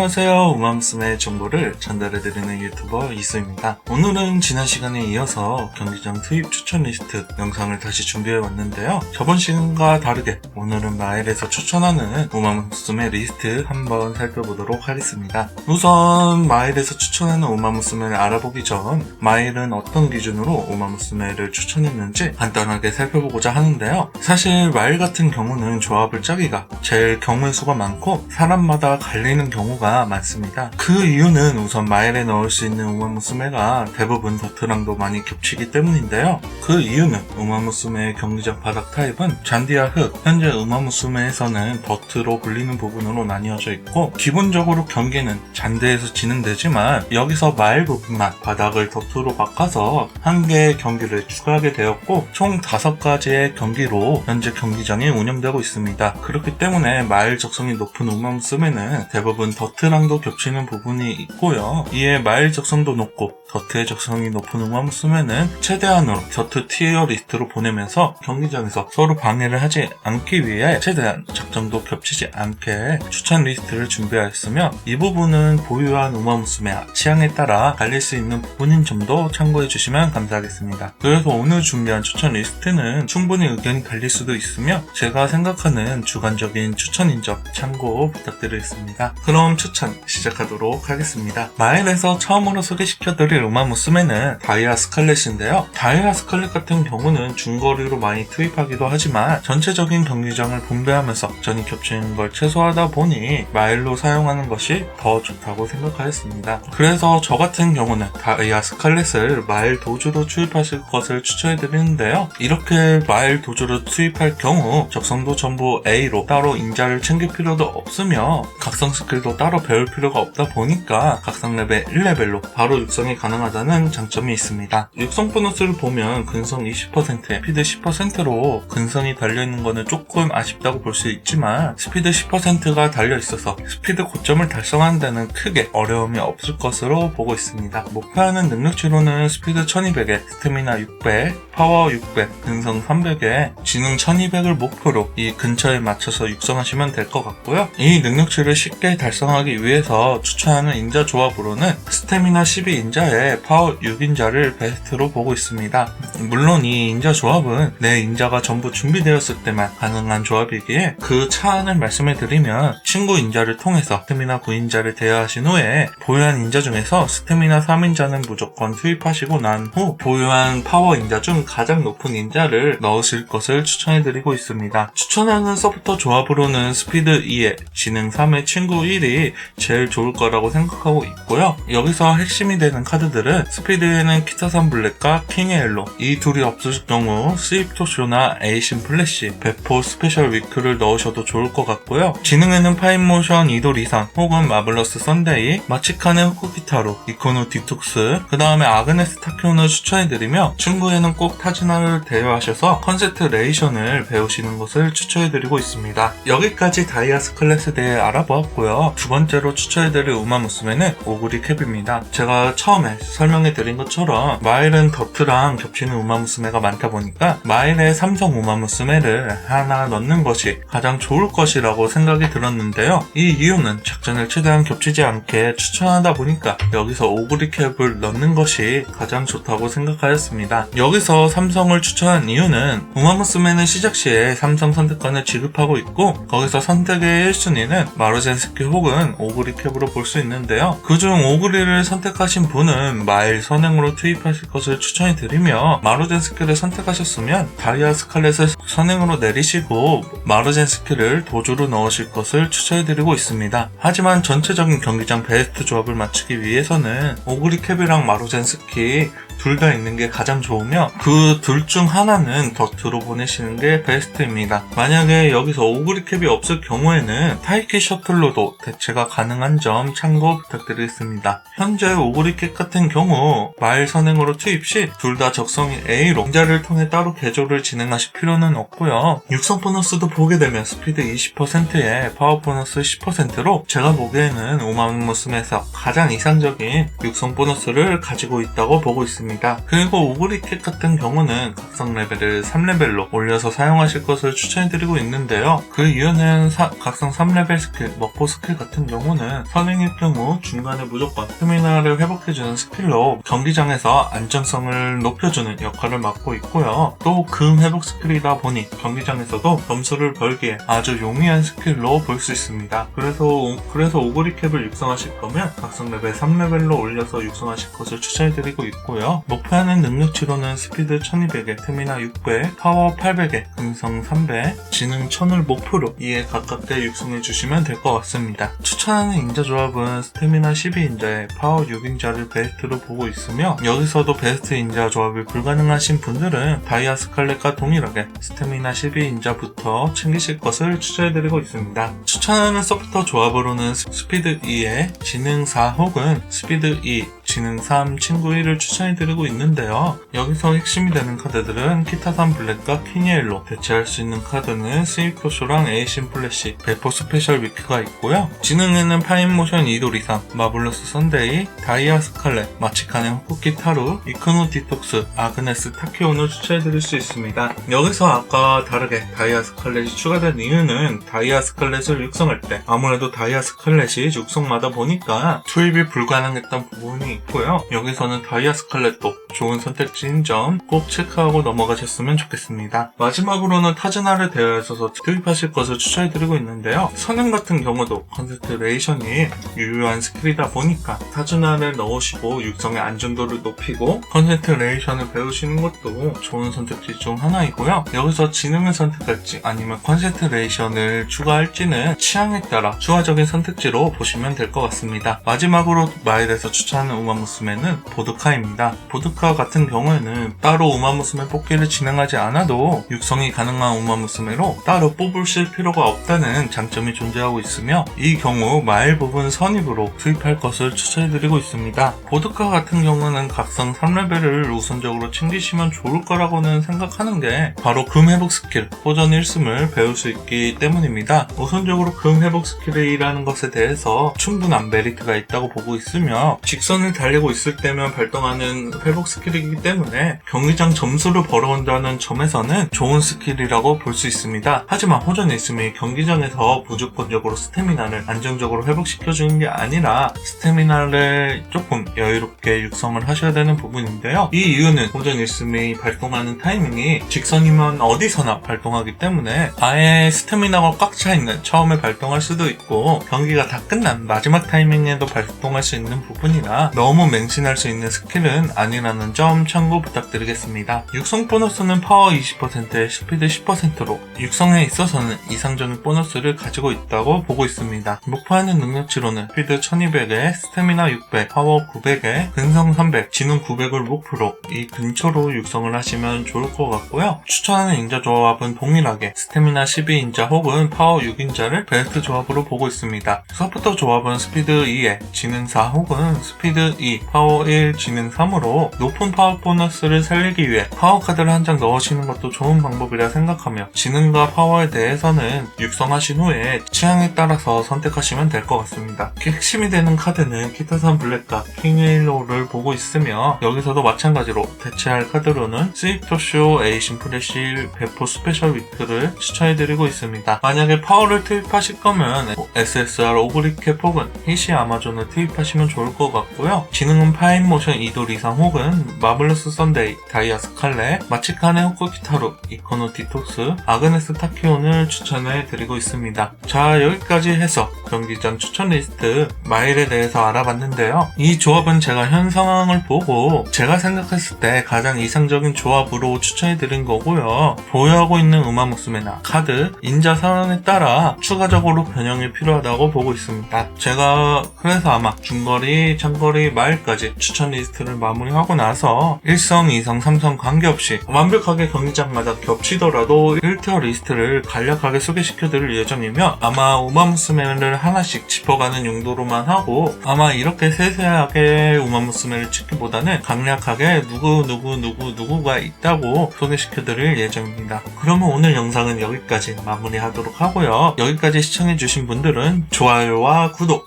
안녕하세요. 우맘스의 정보를 전달해드리는 유튜버 이수입니다. 오늘은 지난 시간에 이어서 경기장 투입 추천 리스트 영상을 다시 준비해왔는데요. 저번 시간과 다르게 오늘은 마일에서 추천하는 우마무스의 리스트 한번 살펴보도록 하겠습니다. 우선 마일에서 추천하는 우마무스메를 알아보기 전 마일은 어떤 기준으로 우마무스메를 추천했는지 간단하게 살펴보고자 하는데요. 사실 마일 같은 경우는 조합을 짜기가 제일 경우의 수가 많고 사람마다 갈리는 경우가 많습니다. 그 이유는 우선 마일에 넣을 수 있는 우마무스메가 대부분 더트랑도 많이 겹치기 때문인데요. 그 이유는 우마무스메의 경기장 바닥 타입은 잔디와 흙, 현재 우마무스메에서는 더트로 불리는 부분으로 나뉘어져 있고 기본적으로 경기는 잔디에서 진행되지만 여기서 마일 부분만 바닥을 더트로 바꿔서 한 개의 경기를 추가하게 되었고 총 다섯 가지의 경기로 현재 경기장이 운영되고 있습니다. 그렇기 때문에 마일 적성이 높은 우마무스메는 대부분 더트 랑도 겹치는 부분이 있고요. 이에 마일 적성도 높고 더트의 적성이 높은 우마무스메는 최대한으로 더트 티어 리스트로 보내면서 경기장에서 서로 방해를 하지 않기 위해 최대한 적정도 겹치지 않게 추천 리스트를 준비하였으며 이 부분은 보유한 우마무스메 취향에 따라 갈릴 수 있는 부분인 점도 참고해 주시면 감사하겠습니다. 그래서 오늘 준비한 추천 리스트는 충분히 의견이 갈릴 수도 있으며 제가 생각하는 주관적인 추천인 점 참고 부탁드리겠습니다. 그럼 추천 시작하도록 하겠습니다. 마일에서 처음으로 소개시켜드릴 우마무스메는 다이아 스칼렛인데요. 다이아 스칼렛 같은 경우는 중거리로 많이 투입하기도 하지만 전체적인 경기장을 분배하면서 전이 겹치는 걸 최소화하다 보니 마일로 사용하는 것이 더 좋다고 생각하였습니다. 그래서 저 같은 경우는 다이아 스칼렛을 마일 도주로 투입하실 것을 추천해드리는데요. 이렇게 마일 도주로 투입할 경우 적성도 전부 A로 따로 인자를 챙길 필요도 없으며 각성 스킬도 따로 배울 필요가 없다 보니까 각성 레벨 1레벨로 바로 육성이 가능 하다는 장점이 있습니다. 육성 보너스를 보면 근성 20%에 스피드 10%로 근성이 달려있는 거는 조금 아쉽다고 볼 수 있지만 스피드 10%가 달려있어서 스피드 고점을 달성하는 데는 크게 어려움이 없을 것으로 보고 있습니다. 목표하는 능력치로는 스피드 1200에 스태미나 600, 파워 600, 근성 300에 지능 1200을 목표로 이 근처에 맞춰서 육성하시면 될 것 같고요. 이 능력치를 쉽게 달성하기 위해서 추천하는 인자 조합으로는 스태미나 12 인자에 파워 6인자를 베스트로 보고 있습니다. 물론 이 인자 조합은 내 인자가 전부 준비되었을 때만 가능한 조합이기에 그 차안을 말씀해 드리면 친구 인자를 통해서 스태미나 9인자를 대여하신 후에 보유한 인자 중에서 스태미나 3인자는 무조건 투입하시고 난 후 보유한 파워 인자 중 가장 높은 인자를 넣으실 것을 추천해 드리고 있습니다. 추천하는 서부터 조합으로는 스피드 2에 지능 3의 친구 1이 제일 좋을 거라고 생각하고 있고요. 여기서 핵심이 되는 카드 들은 스피드에는 키타산 블랙과 킹의 엘로 이 둘이 없을 경우 스위프토쇼나 에이신 플래시, 베포 스페셜 위크를 넣으셔도 좋을 것 같고요. 지능에는 파인모션 이돌 이상 혹은 마블러스 선데이, 마치카네 후쿠키타로, 이코노 디톡스, 그 다음에 아그네스 타키오를 추천해드리며 친구에는 꼭 타지나를 대여하셔서 컨셉트 레이션을 배우시는 것을 추천해드리고 있습니다. 여기까지 다이아스 클래스에 대해 알아보았고요. 두 번째로 추천해드릴 우마무스메는 오구리 캡입니다. 제가 처음에 설명해 드린 것처럼 마일은 더트랑 겹치는 우마무스메가 많다 보니까 마일에 삼성 우마무스메를 하나 넣는 것이 가장 좋을 것이라고 생각이 들었는데요. 이 이유는 작전을 최대한 겹치지 않게 추천하다 보니까 여기서 오구리 캡을 넣는 것이 가장 좋다고 생각하였습니다. 여기서 삼성을 추천한 이유는 우마무스메는 시작 시에 삼성 선택권을 지급하고 있고 거기서 선택의 1순위는 마루젠스키 혹은 오그리 캡으로 볼 수 있는데요. 그중 오그리를 선택하신 분은 마일 선행으로 투입하실 것을 추천해 드리며 마루젠스키를 선택하셨으면 다이아 스칼렛을 선행으로 내리시고 마루젠스키를 도주로 넣으실 것을 추천해 드리고 있습니다. 하지만 전체적인 경기장 베스트 조합을 맞추기 위해서는 오그리 캡이랑 마루젠스키 둘다 있는 게 가장 좋으며 그 둘 중 하나는 더트로 보내시는 게 베스트입니다. 만약에 여기서 오그리 캡이 없을 경우에는 타이키 셔틀로도 대체가 가능한 점 참고 부탁드리겠습니다. 현재 오그리 캡 같은 경우 마일 선행으로 투입 시 둘 다 적성이 A로 인자를 통해 따로 개조를 진행하실 필요는 없고요. 육성 보너스도 보게 되면 스피드 20%에 파워 보너스 10%로 제가 보기에는 오마무스에서 가장 이상적인 육성 보너스를 가지고 있다고 보고 있습니다. 그리고 오그리 캡 같은 경우는 각성 레벨을 3레벨로 올려서 사용하실 것을 추천해드리고 있는데요. 그 이유는 사- 각성 3레벨 스킬, 먹보 스킬 같은 경우는 선행일 경우 중간에 무조건 스미나를 회복해주는 스킬로 경기장에서 안정성을 높여주는 역할을 맡고 있고요. 또 금 회복 스킬이다 보니 경기장에서도 점수를 벌기에 아주 용이한 스킬로 볼 수 있습니다. 그래서 오- 그래서 오그리캡을 육성하실 거면 각성 레벨 3레벨로 올려서 육성하실 것을 추천해드리고 있고요. 목표하는 능력치로는 스피드 1200에 스미나 600, 파워 800에 금성 300, 지능 1000을 목표로 이에 가깝게 육성해 주시면 될 것 같습니다. 추천하는 인자 조합은 스태미나 12인자에 파워 6인자를 베스트로 보고 있으며 여기서도 베스트 인자 조합이 불가능하신 분들은 다이아 스칼렛과 동일하게 스태미나 12 인자부터 챙기실 것을 추천해드리고 있습니다. 추천하는 서포터 조합으로는 스- 스피드 2에 지능 4 혹은 스피드 2, 지능 3, 친구 1을 추천해드리고 있는데요. 여기서 핵심이 되는 카드들은 키타산 블랙과 키니엘로 대체할 수 있는 카드는 스위프쇼랑 에이신 플래시, 베포 스페셜 위크가 있고요. 지능에는 파인모션 이도리상, 마블러스 선데이, 다이아 스칼렛, 마치카네 호쿠키 타루, 이크노 디톡스, 아그네스 타키온을 추천해드릴 수 있습니다. 여기서 아까 다르게 다이아 스칼렛이 추가된 이유는 다이아 스칼렛을 육성할 때 아무래도 다이아 스칼렛이 육성마다 보니까 투입이 불가능했던 부분이 있고요. 여기서는 다이아 스칼렛도 좋은 선택지인 점 꼭 체크하고 넘어가셨으면 좋겠습니다. 마지막으로는 타즈나를 대여해서 투입하실 것을 추천해드리고 있는데요. 선행 같은 경우도 컨센트레이션이 유효한 스킬이다 보니까 타즈나를 넣으시고 육성의 안전도를 높이고 컨센트레이션을 배우시는 것도 좋은 선택지 중 하나이고요. 여기서 지능을 선택할지 아니면 컨센트레이션을 추가할지는 취향에 따라 추가적인 선택지로 보시면 될 것 같습니다. 마지막으로 마일에서 추천하는 우마무스메는 보드카입니다. 보드카 같은 경우에는 따로 우마무스메 뽑기를 진행하지 않아도 육성이 가능한 우마무스메로 따로 뽑으실 필요가 없다는 장점이 존재하고 있으며 이 경우 마일 부분 선입으로 투입할 것을 추천해드리고 있습니다. 보드카 같은 경우는 각성 3레벨을 우선적으로 챙기시면 좋을 거라고는 생각하는 게 바로 금 회복 스킬, 호전 1승을 배울 수 있기 때문입니다. 우선적으로 금 회복 스킬이라는 것에 대해서 충분한 메리트가 있다고 보고 있으며 직선을 달리고 있을 때면 발동하는 회복 스킬이기 때문에 경기장 점수를 벌어온다는 점에서는 좋은 스킬이라고 볼 수 있습니다. 하지만 호전 1승이 경기장에서 무조건적으로 스태미나를 안정적으로 회복시켜주는 게 아니라 스태미나를 조금 여유롭게 육성을 하셔야 되는 부분인데요. 이 이유는 호전 1승이 발동하는 타이밍이 직선이면 어디서나 발동하기 때문에 아예 스태미나가 꽉 차 있는 처음에 발동할 수도 있고 경기가 다 끝난 마지막 타이밍에도 발동할 수 있는 부분이라 너무 맹신할 수 있는 스킬은 아니라는 점 참고 부탁드리겠습니다. 육성 보너스는 파워 20%에 스피드 10%로 육성에 있어서는 이상적인 보너스를 가지고 있다고 보고 있습니다. 목표하는 능력치로는 스피드 1200에 스태미나 600, 파워 900에 근성 300, 지능 900을 목표로 이 근처로 육성을 하시면 좋을 것 같고요. 추천하는 인자 조합은 동일하게 스태미나 12인자 혹은 파워 6인자를 베스트 조합으로 보고 있습니다. 서포터 조합은 스피드 2에 지능 4 혹은 스피드 2, 파워 1, 지능 3으로 높은 파워 보너스를 살리기 위해 파워 카드를 한 장 넣으시는 것도 좋은 방법이라 생각하며 지능과 파워에 대해서는 육성하신 후에 취향에 따라서 선택하시면 될 것 같습니다. 핵심이 되는 카드는 키타산 블랙과 킹에일로를 보고 있으며 여기서도 마찬가지로 대체할 카드로는 스위프토쇼, 에이신 프레시, 베포 스페셜 위크를 추천해드리고 있습니다. 만약에 파워를 투입하실 거면 SSR 오그리캡 혹은 히시 아마존을 투입하시면 좋을 것 같고요. 지능은 파인모션 이돌 이상 혹은 마블러스 선데이, 다이아 스칼렛, 마치카네 호코키타루, 이코노 디톡스, 아그네스 타키온을 추천해 드리고 있습니다. 자, 여기까지 해서 경기장 추천 리스트 마일에 대해서 알아봤는데요. 이 조합은 제가 현 상황을 보고 제가 생각했을 때 가장 이상적인 조합으로 추천해 드린 거고요. 보유하고 있는 우마무스메나 카드, 인자 상황에 따라 추가적으로 변형이 필요하다고 보고 있습니다. 제가 그래서 아마 중거리, 장거리, 마일까지 추천 리스트를 마무리하고 나서 1성, 2성, 3성 관계없이 완벽하게 경기장마다 겹치더라도 1티어 리스트를 간략하게 소개시켜 드릴 예정이며 아마 우마무스메를 하나씩 짚어가는 용도로만 하고 아마 이렇게 세세하게 우마무스메를 찍기보다는 강력하게 누구 누구 누구 누구가 있다고 소개시켜 드릴 예정입니다. 그러면 오늘 영상은 여기까지 마무리하도록 하고요. 여기까지 시청해주신 분들은 좋아요와 구독